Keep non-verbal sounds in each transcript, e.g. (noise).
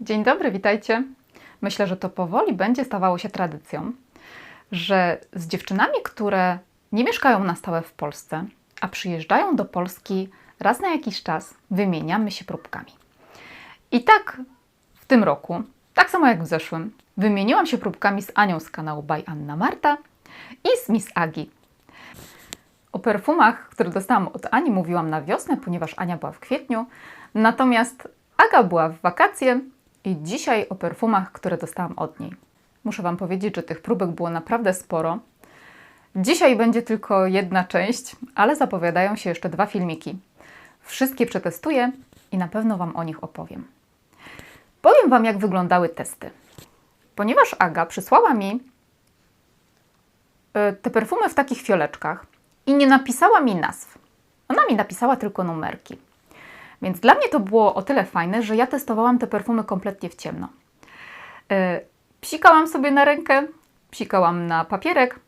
Dzień dobry, witajcie. Myślę, że to powoli będzie stawało się tradycją, że z dziewczynami, które nie mieszkają na stałe w Polsce, a przyjeżdżają do Polski raz na jakiś czas, wymieniamy się próbkami. I tak w tym roku, tak samo jak w zeszłym, wymieniłam się próbkami z Anią z kanału By Anna Marta i z Miss Agi. O perfumach, które dostałam od Ani, mówiłam na wiosnę, ponieważ Ania była w kwietniu, natomiast Aga była w wakacje i dzisiaj o perfumach, które dostałam od niej. Muszę Wam powiedzieć, że tych próbek było naprawdę sporo. Dzisiaj będzie tylko jedna część, ale zapowiadają się jeszcze dwa filmiki. Wszystkie przetestuję i na pewno Wam o nich opowiem. Powiem Wam, jak wyglądały testy. Ponieważ Aga przysłała mi e, te perfumy w takich fioleczkach i nie napisała mi nazw. Ona mi napisała tylko numerki. Więc dla mnie to było o tyle fajne, że ja testowałam te perfumy kompletnie w ciemno. Yy, Psikałam sobie na rękę, psikałam na papierek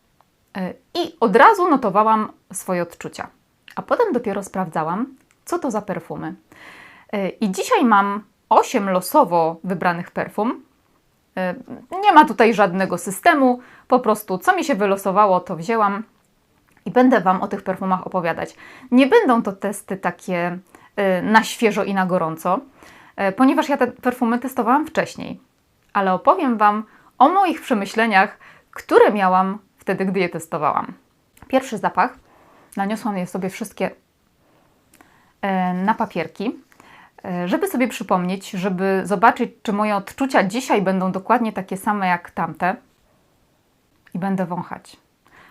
yy, i od razu notowałam swoje odczucia. A potem dopiero sprawdzałam, co to za perfumy. Yy, I dzisiaj mam 8 losowo wybranych perfum. Nie ma tutaj żadnego systemu, po prostu co mi się wylosowało, to wzięłam i będę Wam o tych perfumach opowiadać. Nie będą to testy takie na świeżo i na gorąco, y, ponieważ ja te perfumy testowałam wcześniej, ale opowiem Wam o moich przemyśleniach, które miałam wtedy, gdy je testowałam. Pierwszy zapach, naniosłam je sobie wszystkie y, na papierki, y, żeby sobie przypomnieć, żeby zobaczyć, czy moje odczucia dzisiaj będą dokładnie takie same jak tamte i będę wąchać.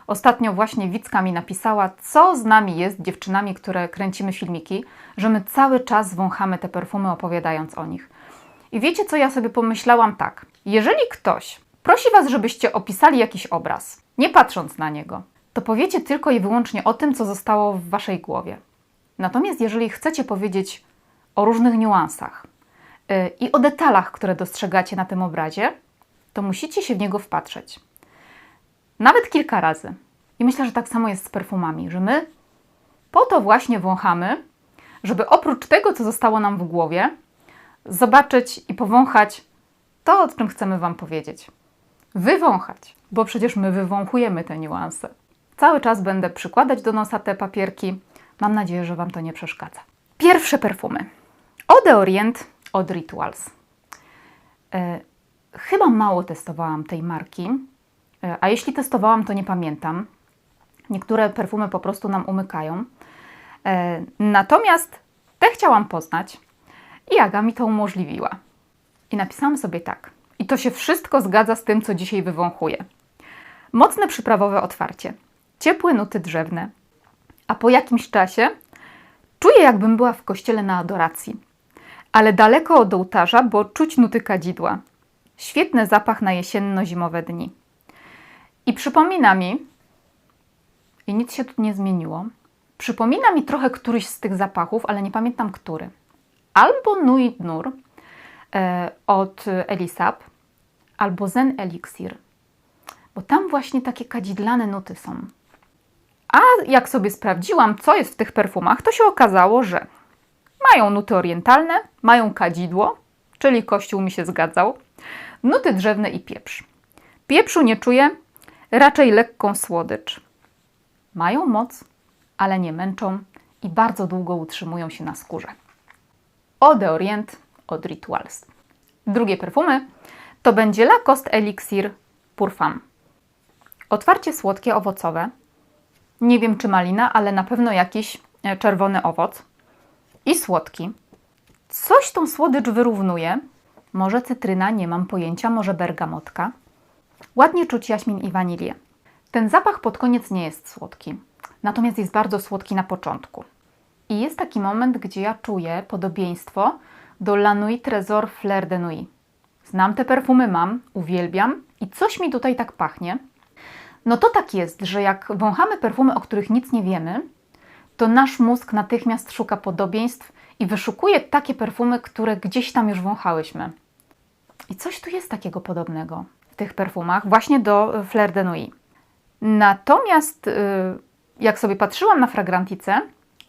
Ostatnio właśnie Wicka mi napisała, co z nami jest, dziewczynami, które kręcimy filmiki, że my cały czas wąchamy te perfumy, opowiadając o nich. I wiecie, co ja sobie pomyślałam tak? Jeżeli ktoś prosi Was, żebyście opisali jakiś obraz, nie patrząc na niego, to powiecie tylko i wyłącznie o tym, co zostało w Waszej głowie. Natomiast jeżeli chcecie powiedzieć o różnych niuansach yy, i o detalach, które dostrzegacie na tym obrazie, to musicie się w niego wpatrzeć. Nawet kilka razy. I myślę, że tak samo jest z perfumami, że my po to właśnie wąchamy, żeby oprócz tego, co zostało nam w głowie, zobaczyć i powąchać to, o czym chcemy Wam powiedzieć. Wywąchać, bo przecież my wywąchujemy te niuanse. Cały czas będę przykładać do nosa te papierki. Mam nadzieję, że Wam to nie przeszkadza. Pierwsze perfumy. Eau de Orient od Rituals. E, chyba mało testowałam tej marki, E, a jeśli testowałam, to nie pamiętam. Niektóre perfumy po prostu nam umykają. E, natomiast te chciałam poznać i Aga mi to umożliwiła. I napisałam sobie tak. I to się wszystko zgadza z tym, co dzisiaj wywąchuję. Mocne przyprawowe otwarcie, ciepłe nuty drzewne, a po jakimś czasie czuję, jakbym była w kościele na adoracji, ale daleko od ołtarza, bo czuć nuty kadzidła. Świetny zapach na jesienno-zimowe dni. I przypomina mi, i nic się tu nie zmieniło, przypomina mi trochę któryś z tych zapachów, ale nie pamiętam który. Albo Nuit Nur e, od Elisab, albo Zen Elixir, bo tam właśnie takie kadzidlane nuty są. A jak sobie sprawdziłam, co jest w tych perfumach, to się okazało, że mają nuty orientalne, mają kadzidło, czyli kościół mi się zgadzał, nuty drzewne i pieprz. Pieprzu nie czuję, raczej lekką słodycz. Mają moc, ale nie męczą i bardzo długo utrzymują się na skórze. Eau de Orient od Rituals. Drugie perfumy to będzie Lacoste Elixir Pour Femme. Otwarcie słodkie, owocowe. Nie wiem czy malina, ale na pewno jakiś e, czerwony owoc. I słodki. Coś tą słodycz wyrównuje. Może cytryna, nie mam pojęcia, może bergamotka. Ładnie czuć jaśmin i wanilię. Ten zapach pod koniec nie jest słodki, natomiast jest bardzo słodki na początku. I jest taki moment, gdzie ja czuję podobieństwo do La Nuit Trésor Fleur de Nuit. Znam te perfumy, mam, uwielbiam i coś mi tutaj tak pachnie. No to tak jest, że jak wąchamy perfumy, o których nic nie wiemy, to nasz mózg natychmiast szuka podobieństw i wyszukuje takie perfumy, które gdzieś tam już wąchałyśmy. I coś tu jest takiego podobnego tych perfumach, właśnie do Fleur de Nuit. Natomiast y, jak sobie patrzyłam na fragrantice,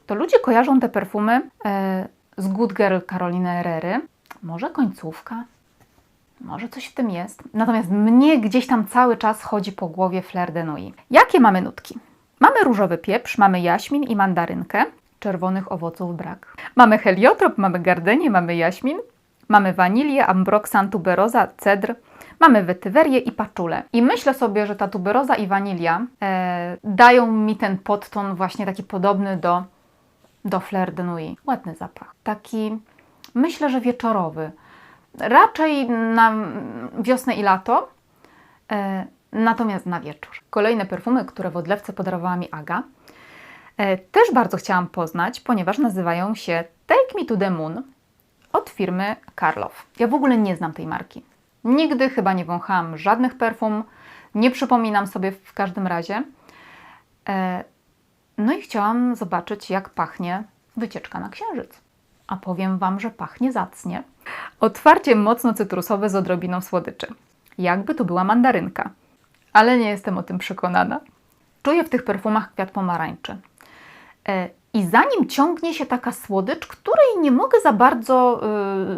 to ludzie kojarzą te perfumy e, z Good Girl Caroliny Herrery. Może końcówka, Może coś w tym jest. Natomiast mnie gdzieś tam cały czas chodzi po głowie Fleur de Nuit. Jakie mamy nutki? Mamy różowy pieprz, mamy jaśmin i mandarynkę. Czerwonych owoców brak. Mamy heliotrop, mamy gardenię, mamy jaśmin. Mamy wanilię, ambroksan, tuberoza, cedr. Mamy wetywerię i paczulę. I myślę sobie, że ta tuberoza i wanilia e, dają mi ten podton właśnie taki podobny do, do Fleur de Nuit. Ładny zapach. Taki, myślę, że wieczorowy. Raczej na wiosnę i lato, e, natomiast na wieczór. Kolejne perfumy, które w odlewce podarowała mi Aga, e, też bardzo chciałam poznać, ponieważ nazywają się Take Me to the Moon od firmy Karlow. Ja w ogóle nie znam tej marki. Nigdy chyba nie wąchałam żadnych perfum, nie przypominam sobie w każdym razie. E, no i chciałam zobaczyć, jak pachnie wycieczka na księżyc. A powiem Wam, że pachnie zacnie. Otwarcie mocno cytrusowe z odrobiną słodyczy. Jakby tu była mandarynka. Ale nie jestem o tym przekonana. Czuję w tych perfumach kwiat pomarańczy. E, I za nim ciągnie się taka słodycz, której nie mogę za bardzo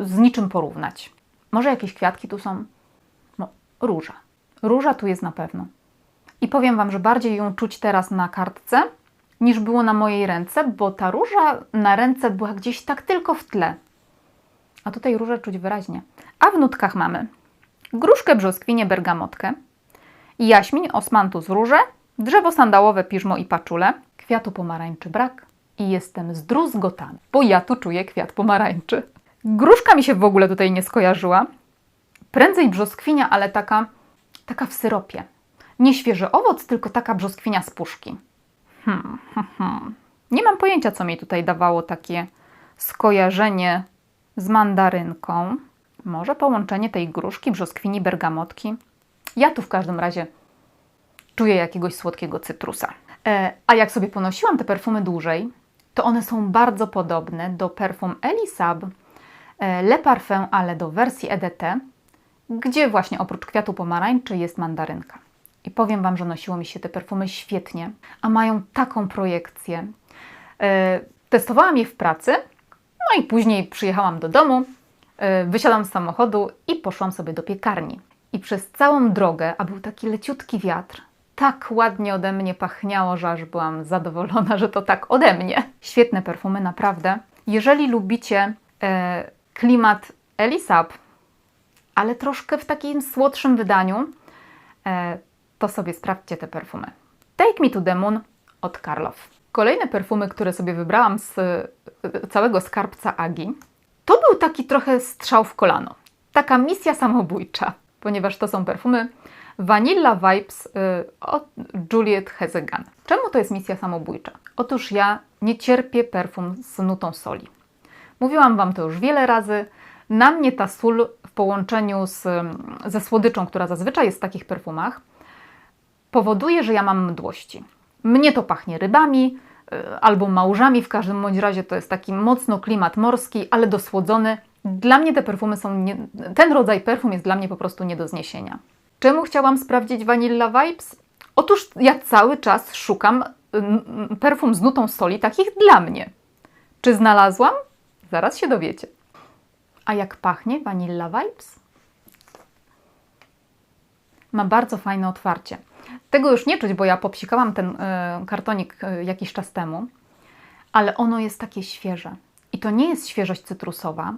y, z niczym porównać. Może jakieś kwiatki tu są? No, róża. Róża tu jest na pewno. I powiem Wam, że bardziej ją czuć teraz na kartce, niż było na mojej ręce, bo ta róża na ręce była gdzieś tak tylko w tle. A tutaj różę czuć wyraźnie. A w nutkach mamy gruszkę, brzoskwinię, bergamotkę, jaśmin, osmantus, róże, drzewo sandałowe, piżmo i paczule, kwiatu pomarańczy brak i jestem zdruzgotany, bo ja tu czuję kwiat pomarańczy. Gruszka mi się w ogóle tutaj nie skojarzyła. Prędzej brzoskwinia, ale taka, taka w syropie. Nie świeży owoc, tylko taka brzoskwinia z puszki. Hmm, hmm, hmm. Nie mam pojęcia, co mi tutaj dawało takie skojarzenie z mandarynką. Może połączenie tej gruszki, brzoskwini, bergamotki. Ja tu w każdym razie czuję jakiegoś słodkiego cytrusa. E, a jak sobie ponosiłam te perfumy dłużej, to one są bardzo podobne do perfum Elisab Le Parfum, ale do wersji EDT, gdzie właśnie oprócz kwiatu pomarańczy jest mandarynka. I powiem Wam, że nosiło mi się te perfumy świetnie, a mają taką projekcję. E, testowałam je w pracy, no i później przyjechałam do domu, e, wysiadłam z samochodu i poszłam sobie do piekarni. I przez całą drogę, a był taki leciutki wiatr, tak ładnie ode mnie pachniało, że aż byłam zadowolona, że to tak ode mnie. Świetne perfumy, naprawdę. Jeżeli lubicie e, klimat Elisab, ale troszkę w takim słodszym wydaniu, e, to sobie sprawdźcie te perfumy. Take Me to the Moon od Karlow. Kolejne perfumy, które sobie wybrałam z e, całego skarbca Agi, to był taki trochę strzał w kolano. Taka misja samobójcza, ponieważ to są perfumy Vanilla Vibes y, od Juliet Hezegan. Czemu to jest misja samobójcza? Otóż ja nie cierpię perfum z nutą soli. Mówiłam Wam to już wiele razy. Na mnie ta sól w połączeniu z, ze słodyczą, która zazwyczaj jest w takich perfumach, powoduje, że ja mam mdłości. Mnie to pachnie rybami y, albo małżami, w każdym bądź razie to jest taki mocno klimat morski, ale dosłodzony. Dla mnie te perfumy są, nie, ten rodzaj perfum jest dla mnie po prostu nie do zniesienia. Czemu chciałam sprawdzić Vanilla Vibes? Otóż ja cały czas szukam mm, perfum z nutą soli takich dla mnie. Czy znalazłam? Zaraz się dowiecie. A jak pachnie Vanilla Vibes? Ma bardzo fajne otwarcie. Tego już nie czuć, bo ja popsikałam ten y, kartonik y, jakiś czas temu, ale ono jest takie świeże. I to nie jest świeżość cytrusowa,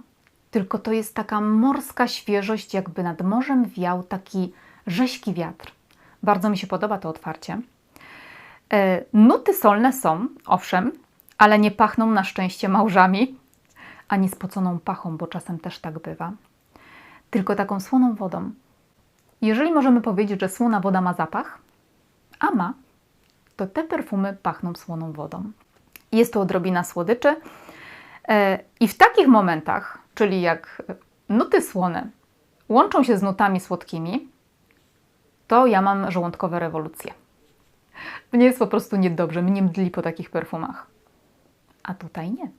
tylko to jest taka morska świeżość, jakby nad morzem wiał taki rześki wiatr. Bardzo mi się podoba to otwarcie. E, nuty solne są, owszem, ale nie pachną na szczęście małżami, ani spoconą pachą, bo czasem też tak bywa, tylko taką słoną wodą. Jeżeli możemy powiedzieć, że słona woda ma zapach, a ma, to te perfumy pachną słoną wodą. Jest tu odrobina słodyczy e, i w takich momentach, czyli jak nuty słone łączą się z nutami słodkimi, to ja mam żołądkowe rewolucje. Mnie jest po prostu niedobrze, mnie mdli po takich perfumach. A tutaj nie.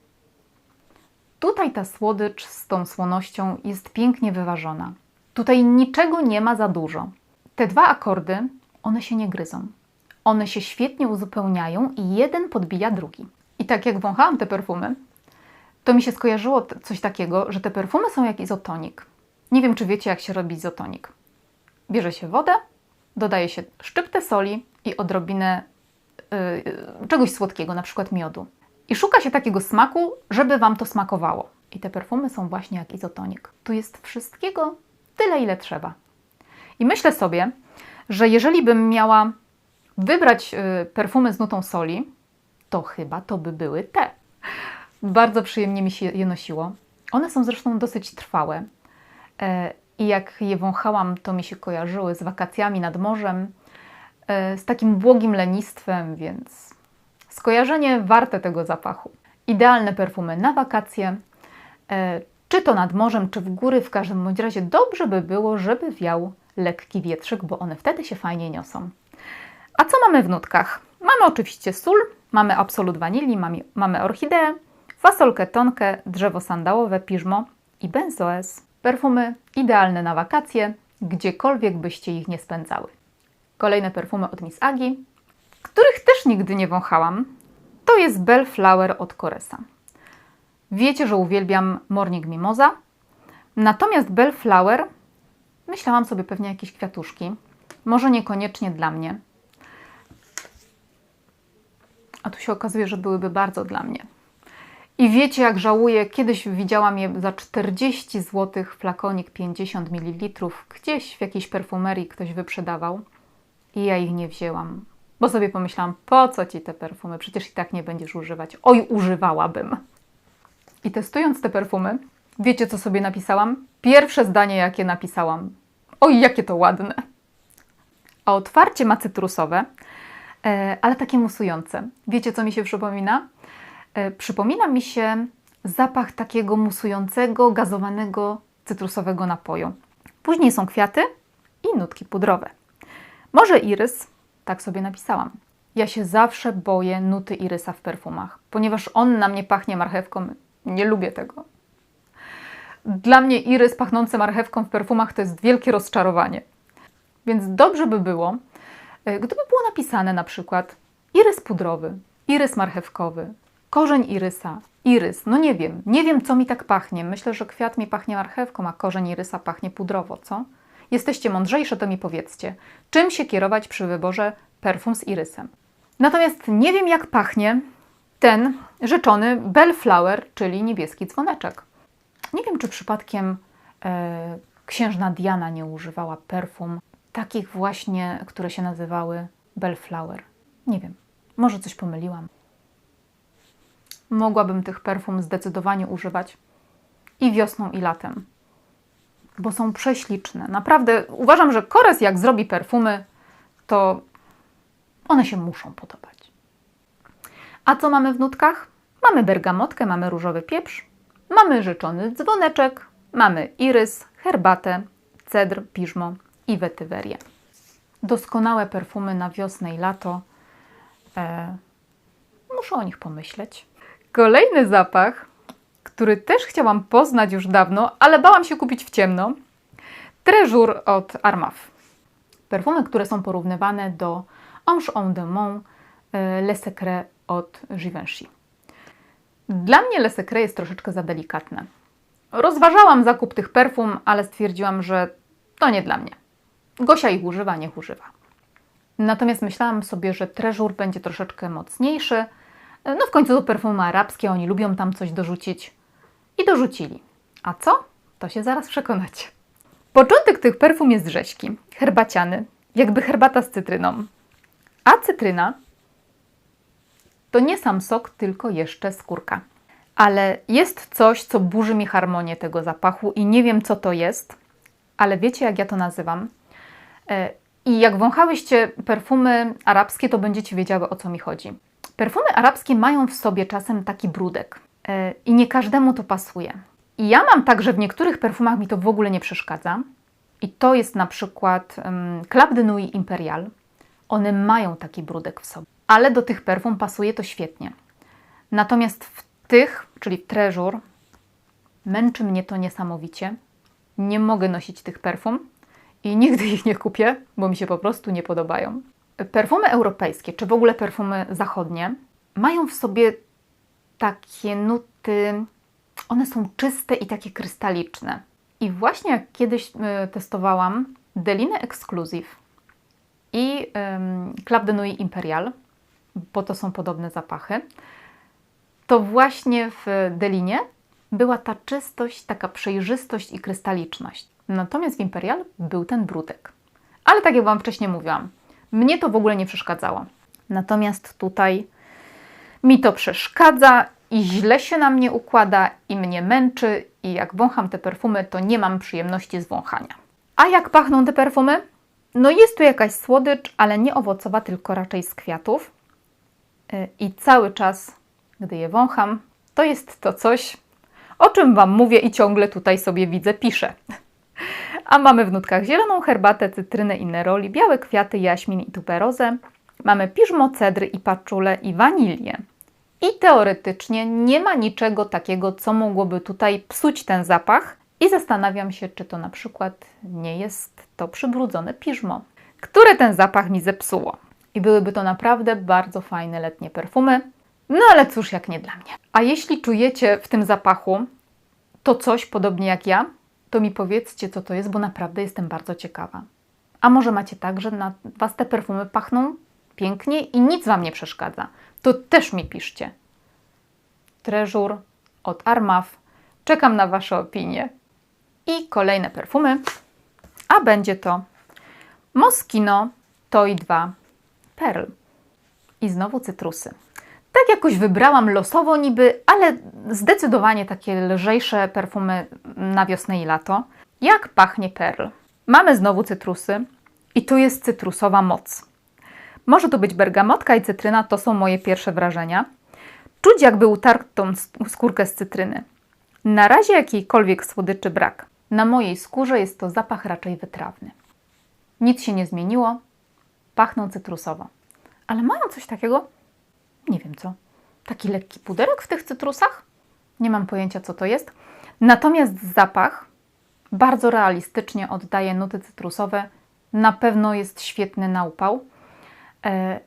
Tutaj ta słodycz z tą słonością jest pięknie wyważona. Tutaj niczego nie ma za dużo. Te dwa akordy, one się nie gryzą. One się świetnie uzupełniają i jeden podbija drugi. I tak jak wąchałam te perfumy, to mi się skojarzyło coś takiego, że te perfumy są jak izotonik. Nie wiem, czy wiecie, jak się robi izotonik. Bierze się wodę, dodaje się szczyptę soli i odrobinę yy, czegoś słodkiego, na przykład miodu. I szuka się takiego smaku, żeby Wam to smakowało. I te perfumy są właśnie jak izotonik. Tu jest wszystkiego tyle, ile trzeba. I myślę sobie, że jeżeli bym miała wybrać yy, perfumy z nutą soli, to chyba to by były te. Bardzo przyjemnie mi się je nosiło. One są zresztą dosyć trwałe. E, I jak je wąchałam, to mi się kojarzyły z wakacjami nad morzem, e, z takim błogim lenistwem, więc skojarzenie warte tego zapachu. Idealne perfumy na wakacje, e, czy to nad morzem, czy w góry, w każdym bądź razie dobrze by było, żeby wiał lekki wietrzyk, bo one wtedy się fajnie niosą. A co mamy w nutkach? Mamy oczywiście sól, mamy absolut wanilii, mamy, mamy orchideę, fasolkę tonkę, drzewo sandałowe, piżmo i benzoes. Perfumy idealne na wakacje, gdziekolwiek byście ich nie spędzały. Kolejne perfumy od Miss Agi, których też nigdy nie wąchałam, to jest Bellflower od Coresa. Wiecie, że uwielbiam Morning Mimosa, natomiast Bellflower myślałam sobie pewnie jakieś kwiatuszki, może niekoniecznie dla mnie. A tu się okazuje, że byłyby bardzo dla mnie. I wiecie, jak żałuję, kiedyś widziałam je za 40 zł, flakonik 50 ml, gdzieś w jakiejś perfumerii ktoś wyprzedawał i ja ich nie wzięłam, bo sobie pomyślałam, po co ci te perfumy, przecież i tak nie będziesz używać. Oj, używałabym. I testując te perfumy, wiecie, co sobie napisałam? Pierwsze zdanie, jakie napisałam. Oj, jakie to ładne. A otwarcie ma cytrusowe, e, ale takie musujące. Wiecie, co mi się przypomina? E, przypomina mi się zapach takiego musującego, gazowanego, cytrusowego napoju. Później są kwiaty i nutki pudrowe. Może irys, tak sobie napisałam. Ja się zawsze boję nuty irysa w perfumach, ponieważ on na mnie pachnie marchewką. Nie lubię tego. Dla mnie irys pachnący marchewką w perfumach to jest wielkie rozczarowanie. Więc dobrze by było, e, gdyby było napisane na przykład irys pudrowy, irys marchewkowy, Korzeń irysa. Irys. No nie wiem. Nie wiem, co mi tak pachnie. Myślę, że kwiat mi pachnie marchewką, a korzeń irysa pachnie pudrowo, co? Jesteście mądrzejsze, to mi powiedzcie. Czym się kierować przy wyborze perfum z irysem? Natomiast nie wiem, jak pachnie ten rzeczony Bellflower, czyli niebieski dzwoneczek. Nie wiem, czy przypadkiem e, księżna Diana nie używała perfum takich właśnie, które się nazywały Bellflower. Nie wiem. Może coś pomyliłam mogłabym tych perfum zdecydowanie używać i wiosną, i latem, bo są prześliczne. Naprawdę uważam, że Kores jak zrobi perfumy, to one się muszą podobać. A co mamy w nutkach? Mamy bergamotkę, mamy różowy pieprz, mamy życzony dzwoneczek, mamy irys, herbatę, cedr, piżmo i wetywerię. Doskonałe perfumy na wiosnę i lato. E, muszę o nich pomyśleć. Kolejny zapach, który też chciałam poznać już dawno, ale bałam się kupić w ciemno. Treżur od Armaf. Perfumy, które są porównywane do Ange en Demont e, Le Secret od Givenchy. Dla mnie Le Secret jest troszeczkę za delikatne. Rozważałam zakup tych perfum, ale stwierdziłam, że to nie dla mnie. Gosia ich używa, niech używa. Natomiast myślałam sobie, że Treżur będzie troszeczkę mocniejszy, no w końcu to perfumy arabskie, oni lubią tam coś dorzucić. I dorzucili. A co? To się zaraz przekonacie. Początek tych perfum jest rzeźki, herbaciany, jakby herbata z cytryną. A cytryna to nie sam sok, tylko jeszcze skórka. Ale jest coś, co burzy mi harmonię tego zapachu i nie wiem, co to jest, ale wiecie, jak ja to nazywam. E, I jak wąchałyście perfumy arabskie, to będziecie wiedziały, o co mi chodzi. Perfumy arabskie mają w sobie czasem taki brudek i nie każdemu to pasuje. I ja mam tak, że w niektórych perfumach mi to w ogóle nie przeszkadza. I to jest na przykład um, Club de Nuit Imperial. One mają taki brudek w sobie, ale do tych perfum pasuje to świetnie. Natomiast w tych, czyli w Treasure, męczy mnie to niesamowicie. Nie mogę nosić tych perfum i nigdy ich nie kupię, bo mi się po prostu nie podobają. Perfumy europejskie, czy w ogóle perfumy zachodnie, mają w sobie takie nuty, one są czyste i takie krystaliczne. I właśnie jak kiedyś y, testowałam Delinę Exclusive i ym, Club de Nuit Imperial, bo to są podobne zapachy, to właśnie w Delinie była ta czystość, taka przejrzystość i krystaliczność. Natomiast w Imperial był ten brudek. Ale tak jak Wam wcześniej mówiłam, mnie to w ogóle nie przeszkadzało. Natomiast tutaj mi to przeszkadza i źle się na mnie układa i mnie męczy i jak wącham te perfumy, to nie mam przyjemności z wąchania. A jak pachną te perfumy? No jest tu jakaś słodycz, ale nie owocowa, tylko raczej z kwiatów. Yy, I cały czas, gdy je wącham, to jest to coś, o czym Wam mówię i ciągle tutaj sobie widzę, piszę. A mamy w nutkach zieloną herbatę, cytrynę i neroli, białe kwiaty, jaśmin i tuberozę. Mamy piżmo, cedry i paczule i wanilię. I teoretycznie nie ma niczego takiego, co mogłoby tutaj psuć ten zapach. I zastanawiam się, czy to na przykład nie jest to przybrudzone piżmo, które ten zapach mi zepsuło. I byłyby to naprawdę bardzo fajne letnie perfumy. No ale cóż, jak nie dla mnie. A jeśli czujecie w tym zapachu to coś podobnie jak ja, to mi powiedzcie, co to jest, bo naprawdę jestem bardzo ciekawa. A może macie tak, że na Was te perfumy pachną pięknie i nic Wam nie przeszkadza? To też mi piszcie. Treżur od Armaf. Czekam na Wasze opinie. I kolejne perfumy. A będzie to Moschino Toy 2 Pearl. I znowu cytrusy. Tak jakoś wybrałam losowo niby, ale zdecydowanie takie lżejsze perfumy na wiosnę i lato. Jak pachnie Pearl? Mamy znowu cytrusy i tu jest cytrusowa moc. Może to być bergamotka i cytryna, to są moje pierwsze wrażenia. Czuć jakby utarł tą skórkę z cytryny. Na razie jakiejkolwiek słodyczy brak. Na mojej skórze jest to zapach raczej wytrawny. Nic się nie zmieniło, pachną cytrusowo. Ale mają coś takiego, nie wiem co, taki lekki puderek w tych cytrusach? Nie mam pojęcia, co to jest. Natomiast zapach bardzo realistycznie oddaje nuty cytrusowe. Na pewno jest świetny na upał. E,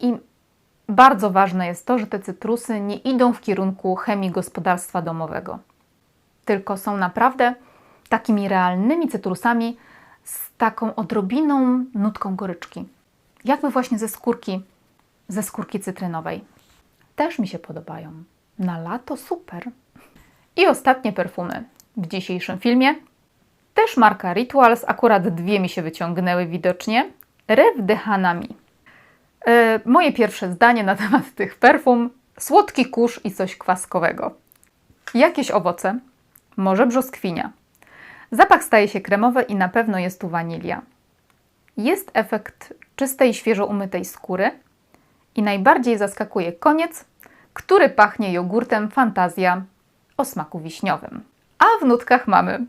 I bardzo ważne jest to, że te cytrusy nie idą w kierunku chemii gospodarstwa domowego, tylko są naprawdę takimi realnymi cytrusami z taką odrobiną nutką goryczki. Jakby właśnie ze skórki, ze skórki cytrynowej. Też mi się podobają. Na lato super. I ostatnie perfumy w dzisiejszym filmie. Też marka Rituals, akurat dwie mi się wyciągnęły widocznie. Rev de Hanami. E, moje pierwsze zdanie na temat tych perfum. Słodki kurz i coś kwaskowego. Jakieś owoce, może brzoskwinia. Zapach staje się kremowy i na pewno jest tu wanilia. Jest efekt czystej, świeżo umytej skóry i najbardziej zaskakuje koniec, który pachnie jogurtem Fantazja o smaku wiśniowym. A w nutkach mamy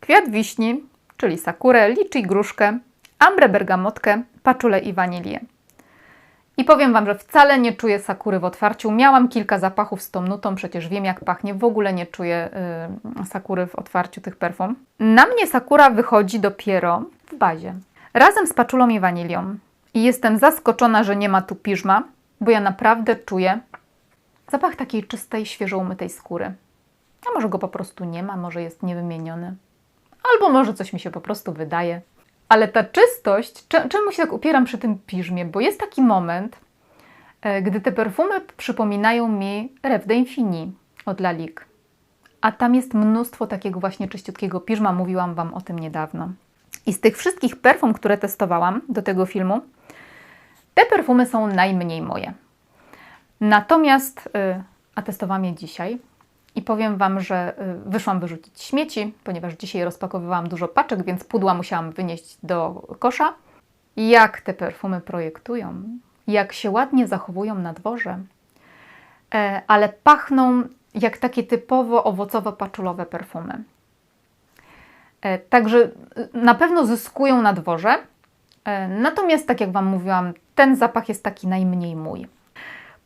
kwiat wiśni, czyli sakurę, liczy gruszkę, ambrę bergamotkę, paczulę i wanilię. I powiem Wam, że wcale nie czuję sakury w otwarciu. Miałam kilka zapachów z tą nutą, przecież wiem jak pachnie. W ogóle nie czuję yy, sakury w otwarciu tych perfum. Na mnie sakura wychodzi dopiero w bazie. Razem z paczulą i wanilią. I jestem zaskoczona, że nie ma tu piżma, bo ja naprawdę czuję zapach takiej czystej, świeżo umytej skóry. A może go po prostu nie ma, może jest niewymieniony. Albo może coś mi się po prostu wydaje. Ale ta czystość, czemu się tak upieram przy tym piżmie? Bo jest taki moment, e, gdy te perfumy przypominają mi Rêve d'Infini od Lalique. A tam jest mnóstwo takiego właśnie czyściutkiego piżma, mówiłam Wam o tym niedawno. I z tych wszystkich perfum, które testowałam do tego filmu, te perfumy są najmniej moje. Natomiast, y, a testowałam je dzisiaj, i powiem Wam, że y, wyszłam wyrzucić śmieci, ponieważ dzisiaj rozpakowywałam dużo paczek, więc pudła musiałam wynieść do kosza. Jak te perfumy projektują, jak się ładnie zachowują na dworze, e, ale pachną jak takie typowo owocowo-paczulowe perfumy. E, także y, na pewno zyskują na dworze. E, natomiast, tak jak Wam mówiłam, ten zapach jest taki najmniej mój.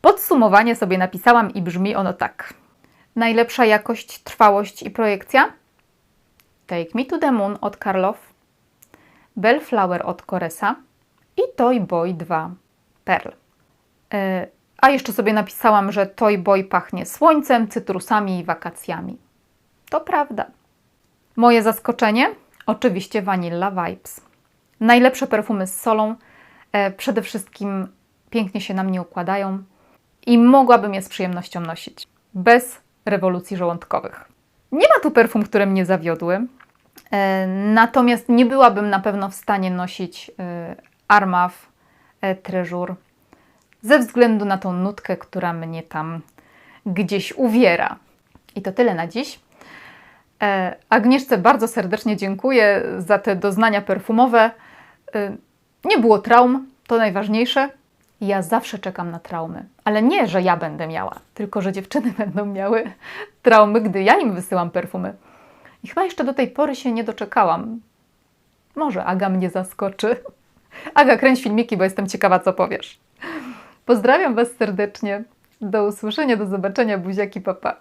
Podsumowanie sobie napisałam i brzmi ono tak. Najlepsza jakość, trwałość i projekcja? Take Me to the Moon od Karlow, Bellflower od Koresa i Toy Boy 2 Pearl. E, a jeszcze sobie napisałam, że Toy Boy pachnie słońcem, cytrusami i wakacjami. To prawda. Moje zaskoczenie? Oczywiście Vanilla Vibes. Najlepsze perfumy z solą. E, przede wszystkim pięknie się na mnie układają i mogłabym je z przyjemnością nosić. Bez rewolucji żołądkowych. Nie ma tu perfum, które mnie zawiodły. E, Natomiast nie byłabym na pewno w stanie nosić e, Armaf e, Treasure ze względu na tą nutkę, która mnie tam gdzieś uwiera. I to tyle na dziś. Agnieszce bardzo serdecznie dziękuję za te doznania perfumowe. Nie było traum, to najważniejsze. Ja zawsze czekam na traumy, ale nie, że ja będę miała, tylko że dziewczyny (laughs) będą miały traumy, gdy ja im wysyłam perfumy. I chyba jeszcze do tej pory się nie doczekałam. Może Aga mnie zaskoczy. (laughs) Aga, kręć filmiki, bo jestem ciekawa, co powiesz. Pozdrawiam Was serdecznie. Do usłyszenia, do zobaczenia, buziaki, papa.